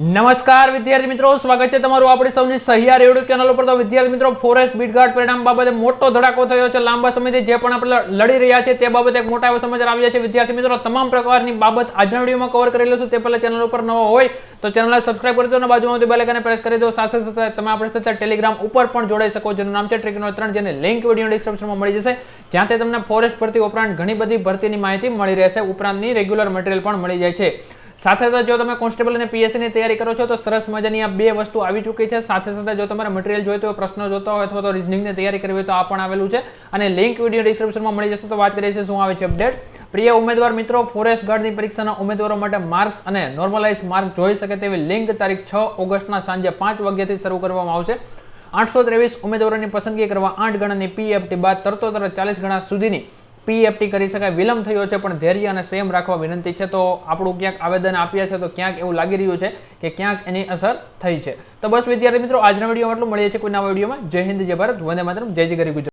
નમસ્કાર, વિદ્યાર્થી મિત્રો. સ્વાગત છે તમારું આપણી સૌની સહિયાર યુટ્યુબ ચેનલ ઉપર. તો વિદ્યાર્થી મિત્રો ફોરેસ્ટ બીટગાર્ડ પરિણામ બાબતે મોટો ધડાકો થયો છે. લાંબા સમયથી જે પણ આપણે લડી રહ્યા છે તે બાબતે એક મોટા એવા સમાચાર આવ્યા છે. વિદ્યાર્થી મિત્રો, તમામ પ્રકારની બાબત આજના વિડીયોમાં કવર કરી લઈશું. તે પહેલાં ચેનલ ઉપર નવો હોય તો ચેનલને સબસ્ક્રાઇબ કરી દો અને બાજુમાં બેલ આઇકનને પ્રેસ કરી દો. સાથે સાથે તમે આપણી સાથે ટેલિગ્રામ ઉપર પણ જોડાઈ શકો જેનું નામ છે ટ્રેકનો ત્રણ, જેની લિંક વીડિયો ડિસ્ક્રિપ્શનમાં મળી જશે. જ્યાં તે તમને ફોરેસ્ટ ભરતી ઉપરાંત ઘણી બધી ભરતીની માહિતી મળી રહેશે. ઉપરાંતની રેગ્યુલર મટીરિયલ પણ મળી જાય છે. સાથે સાથે જો તમે કોન્સ્ટેબલ અને પીએસસીની તૈયારી કરો છો, તો સરસ મજાની આ બે વસ્તુ આવી ચૂકી છે. સાથે સાથે જો તમારે મટીરિયલ જોઈતો હોય, પ્રશ્નો જોતા હોય અથવા તો રિઝનિંગની તૈયારી કરવી હોય, તો આ પણ આવેલું છે. અને લિંક વીડિયો ડિસ્ક્રિપ્શનમાં મળી જશે, તો વાત કરીએ છીએ શું આવે છે અપડેટ પ્રિય ઉમેદવાર મિત્રો ફોરેસ્ટ ગાર્ડની પરીક્ષાના ઉમેદવારો માટે માર્ક્સ અને નોર્મલાઇઝ માર્ક જોઈ શકે તેવી લિંક તારીખ છ ઓગસ્ટના સાંજે પાંચ વાગ્યાથી શરૂ કરવામાં આવશે. આઠસો ત્રેવીસ ઉમેદવારોની પસંદગી કરવા આઠ ગણાની પીએફટી બાદ તરતો તરત ચાલીસ ગણા સુધીની પીએફટી કરી શકાય, વિલંબ થયો છે, પણ ધૈર્ય અને સેમ રાખવા વિનંતી છે. તો આપણું ક્યાંક આવેદન આપીએ છે તો ક્યાંક એવું લાગી રહ્યું છે કે ક્યાંક એની અસર થઈ છે. તો બસ વિદ્યાર્થી મિત્રો, આજના વિડીયોમાં એટલું મળીએ છીએ કોઈ નવા વિડીયોમાં. જય હિન્દ, જય ભારત. વંદે માતરમ. જય જય ગરી ગુજરાત.